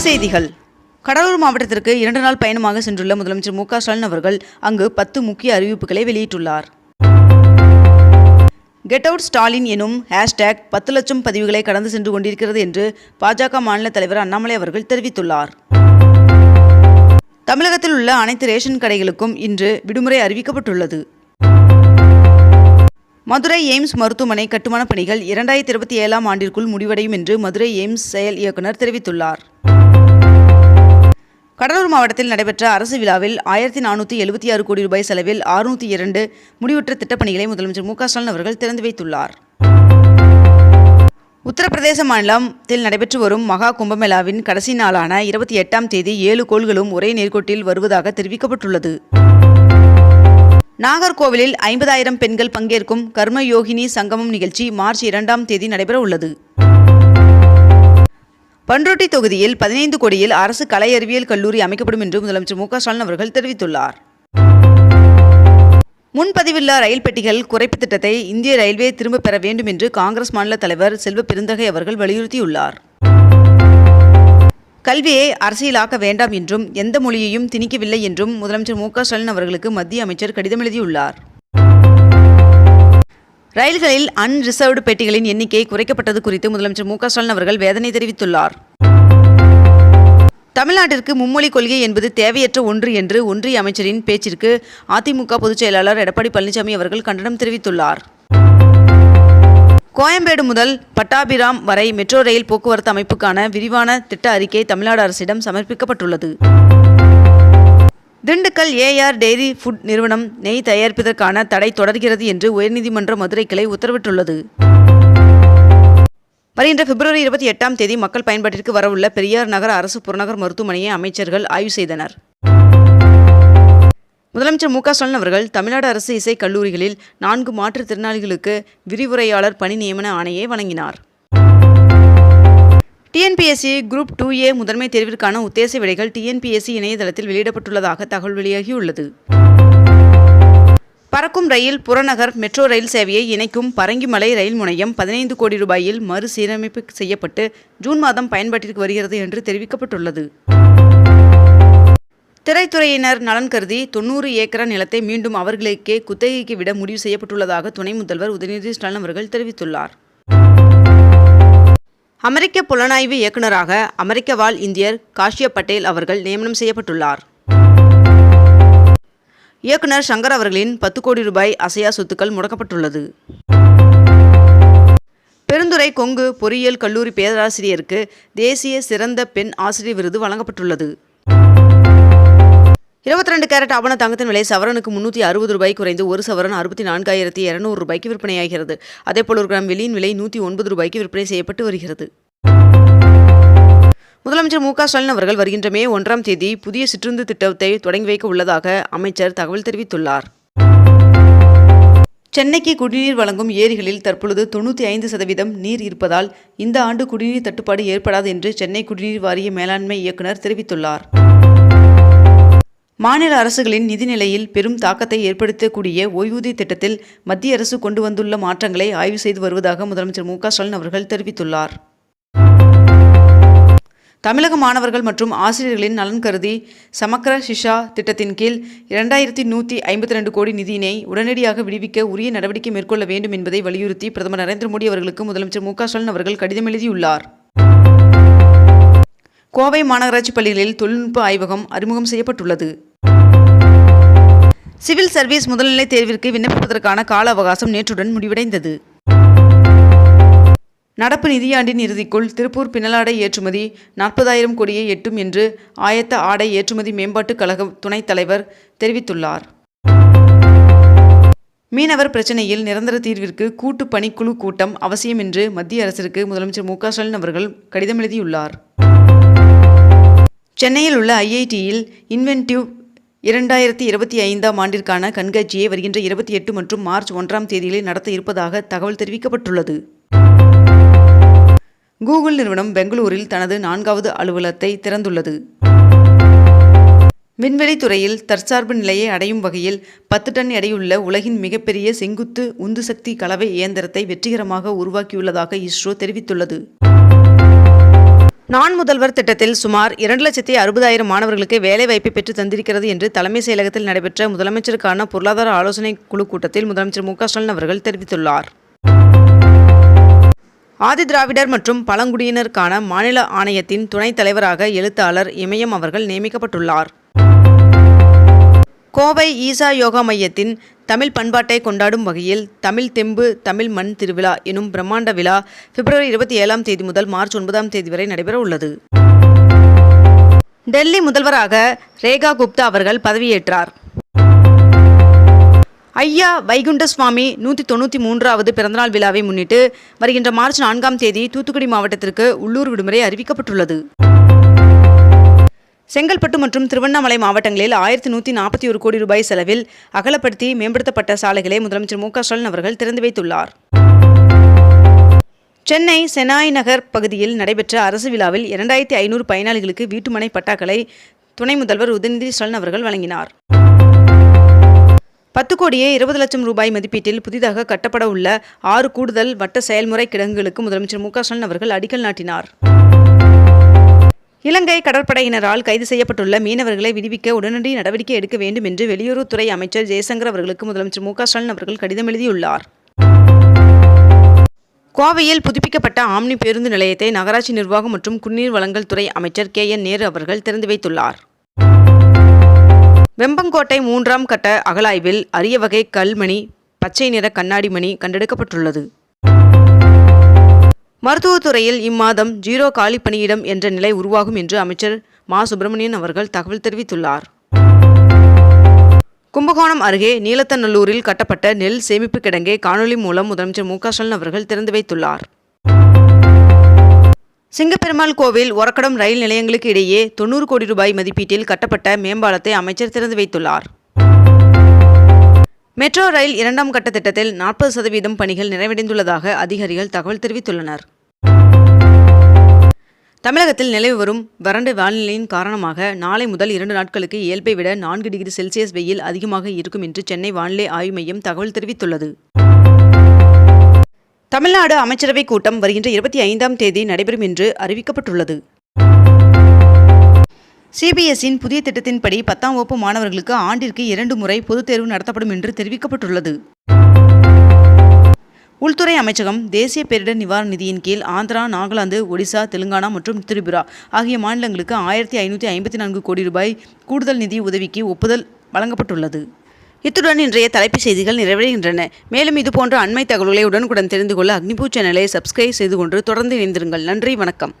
செய்திகள். கடலூர் மாவட்டத்திற்கு இரண்டு நாள் பயணமாக சென்றுள்ள முதலமைச்சர் மு ஸ்டாலின் அவர்கள் அங்கு பத்து முக்கிய அறிவிப்புகளை வெளியிட்டுள்ளார். கெட் அவுட் ஸ்டாலின் எனும் ஹேஷ்டேக் பத்து லட்சம் பதிவுகளை கடந்து சென்று கொண்டிருக்கிறது என்று பாஜக மாநில தலைவர் அண்ணாமலை அவர்கள் தெரிவித்துள்ளார். தமிழகத்தில் உள்ள அனைத்து ரேஷன் கடைகளுக்கும் இன்று விடுமுறை அறிவிக்கப்பட்டுள்ளது. மதுரை எய்ம்ஸ் மருத்துவமனை கட்டுமானப் பணிகள் இரண்டாயிரத்தி இருபத்தி ஏழாம் ஆண்டிற்குள் முடிவடையும் என்று மதுரை எய்ம்ஸ் செயல் இயக்குனர் தெரிவித்துள்ளார். கடலூர் மாவட்டத்தில் நடைபெற்ற அரசு விழாவில் ஆயிரத்தி நானூற்றி எழுபத்தி ஆறு கோடி ரூபாய் செலவில் அறுநூற்றி இரண்டு முடிவுற்ற திட்டப்பணிகளை முதலமைச்சர் மு க ஸ்டாலின் அவர்கள் திறந்து வைத்துள்ளார். உத்தரப்பிரதேச மாநிலத்தில் நடைபெற்று வரும் மகா கும்பமேளாவின் கடைசி நாளான இருபத்தி எட்டாம் தேதி ஏழு கோள்களும் ஒரே நேர்கோட்டில் வருவதாக தெரிவிக்கப்பட்டுள்ளது. நாகர்கோவிலில் ஐம்பதாயிரம் பெண்கள் பங்கேற்கும் கர்மயோகினி சங்கமம் நிகழ்ச்சி மார்ச் இரண்டாம் தேதி நடைபெற உள்ளது பண்ருட்டி தொகுதியில் பதினைந்து கோடியில் அரசு கலை அறிவியல் கல்லூரி அமைக்கப்படும் என்று முதலமைச்சர் மு க ஸ்டாலின் அவர்கள் தெரிவித்துள்ளார். முன்பதிவில்லா ரயில் பெட்டிகள் குறைப்பு திட்டத்தை இந்திய ரயில்வே திரும்பப் பெற வேண்டும் என்று காங்கிரஸ் மாநில தலைவர் செல்வ பெருந்தகை அவர்கள் வலியுறுத்தியுள்ளார். கல்வியை அரசியலாக்க வேண்டாம் என்றும் எந்த மொழியையும் திணிக்கவில்லை என்றும் முதலமைச்சர் மு க ஸ்டாலின் அவர்களுக்கு மத்திய அமைச்சர் கடிதம் எழுதியுள்ளார். ரயில்களில் அன்ரிசர்வ்டு பெட்டிகளின் எண்ணிக்கை குறைக்கப்பட்டது குறித்து முதலமைச்சர் மு ஸ்டாலின் அவர்கள் வேதனை தெரிவித்துள்ளார். தமிழ்நாட்டிற்கு மும்மொழி கொள்கை என்பது தேவையற்ற ஒன்று என்று ஒன்றிய அமைச்சரின் பேச்சிற்கு அதிமுக பொதுச் செயலாளர் எடப்பாடி பழனிசாமி அவர்கள் கண்டனம் தெரிவித்துள்ளார். கோயம்பேடு முதல் பட்டாபிராம் வரை மெட்ரோ ரயில் போக்குவரத்து அமைப்புக்கான விரிவான திட்ட அறிக்கை தமிழ்நாடு அரசிடம் சமர்ப்பிக்கப்பட்டுள்ளது. திண்டுக்கல் ஏஆர் டெய்ரி ஃபுட் நிறுவனம் நெய் தயாரிப்பதற்கான தடை தொடர்கிறது என்று உயர்நீதிமன்ற மதுரை கிளை உத்தரவிட்டுள்ளது. வருகின்ற பிப்ரவரி இருபத்தி எட்டாம் தேதி மக்கள் பயன்பாட்டிற்கு வரவுள்ள பெரியார் நகர அரசு புறநகர் மருத்துவமனையை அமைச்சர்கள் ஆய்வு செய்தனர். முதலமைச்சர் மு க ஸ்டாலின் அவர்கள் தமிழ்நாடு அரசு இசை கல்லூரிகளில் நான்கு மாற்றுத்திறனாளிகளுக்கு விரிவுரையாளர் பணி நியமன ஆணையை வழங்கினார். டிஎன்பிஎஸ்சி குரூப் டூ ஏ முதன்மை தேர்விற்கான உத்தேச விடைகள் டிஎன்பிஎஸ்சி இணையதளத்தில் வெளியிடப்பட்டுள்ளதாக தகவல் வெளியாகியுள்ளது. பறக்கும் ரயில் புறநகர் மெட்ரோ ரயில் சேவையை இணைக்கும் பரங்கிமலை ரயில் முனையம் பதினைந்து கோடி ரூபாயில் மறுசீரமைப்பு செய்யப்பட்டு ஜூன் மாதம் பயன்பாட்டிற்கு வருகிறது என்று தெரிவிக்கப்பட்டுள்ளது. திரைத்துறையினர் நலன் கருதி தொண்ணூறு ஏக்கர் நிலத்தை மீண்டும் அவர்களுக்கே குத்தகைக்கு விட முடிவு செய்யப்பட்டுள்ளதாக துணை முதல்வர் உதயநிதி ஸ்டாலின் அவர்கள் தெரிவித்துள்ளார். அமெரிக்க புலனாய்வு இயக்குநராக அமெரிக்க வாழ் இந்தியர் காஷ்யப் பட்டேல் அவர்கள் நியமனம் செய்யப்பட்டுள்ளார். இயக்குனர் சங்கர் அவர்களின் பத்து கோடி ரூபாய் அசையா சொத்துக்கள் முடக்கப்பட்டுள்ளது. பெருந்துறை கொங்கு பொறியியல் கல்லூரி பேராசிரியருக்கு தேசிய சிறந்த பெண் ஆசிரியர் விருது வழங்கப்பட்டுள்ளது. இருபத்தி ரெண்டு கேரட் ஆபண தங்கத்தின் விலை சவரனுக்கு முன்னூற்றி அறுபது ரூபாய் குறைந்து ஒரு சவரன் அறுபத்தி நான்காயிரத்தி இரநூறு ரூபாய்க்கு விற்பனையாகிறது. அதேபோல் ஒரு கிராம் வெளியின் விலை நூற்றி ஒன்பது ரூபாய்க்கு விற்பனை செய்யப்பட்டு வருகிறது. முதலமைச்சர் மு க ஸ்டாலின் அவர்கள் வருகின்ற மே ஒன்றாம் தேதி புதிய சிற்றுந்து திட்டத்தை தொடங்கி வைக்க உள்ளதாக அமைச்சர் தகவல் தெரிவித்துள்ளார். சென்னைக்கு குடிநீர் வழங்கும் ஏரிகளில் தற்பொழுது தொண்ணூற்றி ஐந்து சதவீதம் நீர் இருப்பதால் இந்த ஆண்டு குடிநீர் தட்டுப்பாடு ஏற்படாது என்று சென்னை குடிநீர் வாரிய மேலாண்மை இயக்குநர் தெரிவித்துள்ளார். மாநில அரசுகளின் நிதிநிலையில் பெரும் தாக்கத்தை ஏற்படுத்தக்கூடிய ஓய்வூதிய திட்டத்தில் மத்திய அரசு கொண்டு வந்துள்ள மாற்றங்களை ஆய்வு செய்து வருவதாக முதலமைச்சர் மு ஸ்டாலின் அவர்கள் தெரிவித்துள்ளார். தமிழக மாணவர்கள் மற்றும் ஆசிரியர்களின் நலன் கருதி சமக்கர சிஷா திட்டத்தின் கீழ் இரண்டாயிரத்தி நூற்றி ஐம்பத்தி ரெண்டு கோடி நிதியினை உடனடியாக விடுவிக்க உரிய நடவடிக்கை மேற்கொள்ள வேண்டும் என்பதை வலியுறுத்தி பிரதமர் நரேந்திர மோடி அவர்களுக்கு முதலமைச்சர் மு ஸ்டாலின் அவர்கள் கடிதம் எழுதியுள்ளார். கோவை மாநகராட்சி பள்ளிகளில் தொழில்நுட்ப ஆய்வகம் அறிமுகம் செய்யப்பட்டுள்ளது. சிவில் சர்வீஸ் முதல்நிலை தேர்விற்கு விண்ணப்பிப்பதற்கான கால அவகாசம் நேற்றுடன் முடிவடைந்தது. நடப்பு நிதியாண்டின் இறுதிக்குள் திருப்பூர் பின்னலாடை ஏற்றுமதி நாற்பதாயிரம் கோடியை எட்டும் என்று ஆயத்த ஆடை ஏற்றுமதி மேம்பாட்டுக் கழக துணைத் தலைவர் தெரிவித்துள்ளார். மீனவர் பிரச்சினையில் நிரந்தர தீர்விற்கு கூட்டு பணிக்குழு கூட்டம் அவசியம் என்று மத்திய அரசிற்கு முதலமைச்சர் மு ஸ்டாலின் அவர்கள் கடிதம் எழுதியுள்ளார். சென்னையில் உள்ள ஐஐடியில் இன்வென்டிவ் இரண்டாயிரத்தி இருபத்தி ஐந்தாம் ஆண்டிற்கான கண்காட்சியை வருகின்ற இருபத்தி எட்டு மற்றும் மார்ச் ஒன்றாம் தேதிகளில் நடத்த இருப்பதாக தகவல் தெரிவிக்கப்பட்டுள்ளது. கூகுள் நிறுவனம் பெங்களூரில் தனது நான்காவது அலுவலகத்தை திறந்துள்ளது. விண்வெளி துறையில் தற்சார்பு நிலையை அடையும் வகையில் பத்து டன் எடையுள்ள உலகின் மிகப்பெரிய செங்குத்து உந்து சக்தி கலவை இயந்திரத்தை வெற்றிகரமாக உருவாக்கியுள்ளதாக இஸ்ரோ தெரிவித்துள்ளது. நான் முதல்வர் திட்டத்தில் சுமார் இரண்டு லட்சத்தி அறுபதாயிரம் மாணவர்களுக்கு வேலைவாய்ப்பை பெற்று தந்திருக்கிறது என்று தலைமைச் செயலகத்தில் நடைபெற்ற முதலமைச்சருக்கான பொருளாதார ஆலோசனை குழு கூட்டத்தில் முதலமைச்சர் மு க ஸ்டாலின் அவர்கள் தெரிவித்துள்ளார். ஆதி திராவிடர் மற்றும் பழங்குடியினருக்கான மாநில ஆணையத்தின் துணைத் தலைவராக எழுத்தாளர் இமயம் அவர்கள் நியமிக்கப்பட்டுள்ளார். கோவை ஈசா யோகா மையத்தின் தமிழ் பண்பாட்டை கொண்டாடும் வகையில் தமிழ் தெம்பு தமிழ் மண் திருவிழா எனும் பிரம்மாண்ட விழா பிப்ரவரி இருபத்தி ஏழாம் தேதி முதல் மார்ச் ஒன்பதாம் தேதி வரை நடைபெற உள்ளது. டெல்லி முதல்வராக ரேகா குப்தா அவர்கள் பதவியேற்றார். ஐயா வைகுண்ட சுவாமி நூற்றி தொண்ணூற்றி மூன்றாவது பிறந்தநாள் விழாவை முன்னிட்டு வருகின்ற மார்ச் நான்காம் தேதி தூத்துக்குடி மாவட்டத்திற்கு உள்ளூர் விடுமுறை அறிவிக்கப்பட்டுள்ளது. செங்கல்பட்டு மற்றும் திருவண்ணாமலை மாவட்டங்களில் ஆயிரத்தி நூற்றி நாற்பத்தி ஒரு கோடி ரூபாய் செலவில் அகலப்படுத்தி மேம்படுத்தப்பட்ட சாலைகளை முதலமைச்சர் மு க ஸ்டாலின் அவர்கள் திறந்து வைத்துள்ளார். சென்னை செனாய் நகர் பகுதியில் நடைபெற்ற அரசு விழாவில் இரண்டாயிரத்தி ஐநூறு பயனாளிகளுக்கு வீட்டுமனை பட்டாக்களை துணை முதல்வர் உதயநிதி ஸ்டாலின் அவர்கள் வழங்கினார். பத்து கோடியே இருபது லட்சம் ரூபாய் மதிப்பீட்டில் புதிதாக கட்டப்பட உள்ள ஆறு கூடுதல் வட்ட செயல்முறை கிடங்குகளுக்கு முதலமைச்சர் மு க ஸ்டாலின் அவர்கள் அடிக்கல் நாட்டினார். இலங்கை கடற்படையினரால் கைது செய்யப்பட்டுள்ள மீனவர்களை விடுவிக்க உடனடி நடவடிக்கை எடுக்க வேண்டும் என்று வெளியுறவுத்துறை அமைச்சர் ஜெயசங்கர் அவர்களுக்கு முதலமைச்சர் மு ஸ்டாலின் அவர்கள் கடிதம் எழுதியுள்ளார். கோவையில் புதுப்பிக்கப்பட்ட ஆம்னி பேருந்து நிலையத்தை நகராட்சி நிர்வாகம் மற்றும் குடிநீர் வழங்கல் துறை அமைச்சர் கே என் நேரு அவர்கள் திறந்து வைத்துள்ளார். வெம்பங்கோட்டை மூன்றாம் கட்ட அகலாய்வில் அரிய வகை கல்மணி பச்சை நிற கண்ணாடி மணி கண்டெடுக்கப்பட்டுள்ளது. மருத்துவத்துறையில் இம்மாதம் ஜீரோ காலி பணியிடம் என்ற நிலை உருவாகும் என்று அமைச்சர் மா. சுப்பிரமணியன் அவர்கள் தகவல் தெரிவித்துள்ளார். கும்பகோணம் அருகே நீலத்தநல்லூரில் கட்டப்பட்ட நெல் சேமிப்பு கிடங்கை காணொலி மூலம் முதலமைச்சர் மு. க. ஸ்டாலின் அவர்கள் திறந்து வைத்துள்ளார். சிங்கப்பெருமாள் கோவில் ஒரக்கடம் ரயில் நிலையங்களுக்கு இடையே தொண்ணூறு கோடி ரூபாய் மதிப்பீட்டில் கட்டப்பட்ட மேம்பாலத்தை அமைச்சர் திறந்து வைத்துள்ளார். மெட்ரோ ரயில் இரண்டாம் கட்ட திட்டத்தில் நாற்பது சதவீதம் பணிகள் நிறைவடைந்துள்ளதாக அதிகாரிகள் தகவல் தெரிவித்துள்ளனர். தமிழகத்தில் நிலவி வரும் வறண்ட வானிலையின் காரணமாக நாளை முதல் இரண்டு நாட்களுக்கு இயல்பை விட நான்கு டிகிரி செல்சியஸ் வெயில் அதிகமாக இருக்கும் என்று சென்னை வானிலை ஆய்வு மையம் தகவல் தெரிவித்துள்ளது. தமிழ்நாடு அமைச்சரவைக் கூட்டம் வருகின்ற இருபத்தி ஐந்தாம் தேதி நடைபெறும் என்று அறிவிக்கப்பட்டுள்ளது. சிபிஎஸ்இன் புதிய திட்டத்தின்படி பத்தாம் வகுப்பு மாணவர்களுக்கு ஆண்டிற்கு இரண்டு முறை பொதுத் தேர்வு நடத்தப்படும் என்று தெரிவிக்கப்பட்டுள்ளது. உள்துறை அமைச்சகம் தேசிய பேரிடர் நிவாரண நிதியின் கீழ் ஆந்திரா நாகாலாந்து ஒடிசா தெலுங்கானா மற்றும் திரிபுரா ஆகிய மாநிலங்களுக்கு ஆயிரத்தி ஐநூற்றி ஐம்பத்தி நான்கு கோடி ரூபாய் கூடுதல் நிதி உதவிக்கு ஒப்புதல் வழங்கப்பட்டுள்ளது. இத்துடன் இன்றைய தலைப்புச் செய்திகள் நிறைவடைகின்றன. மேலும் இதுபோன்ற அண்மை தகவல்களை உடனுக்குடன் தெரிந்து கொள்ள அக்னிபூ சேனலை சப்ஸ்கிரைப் செய்து கொண்டு தொடர்ந்து இணைந்திருங்கள். நன்றி வணக்கம்.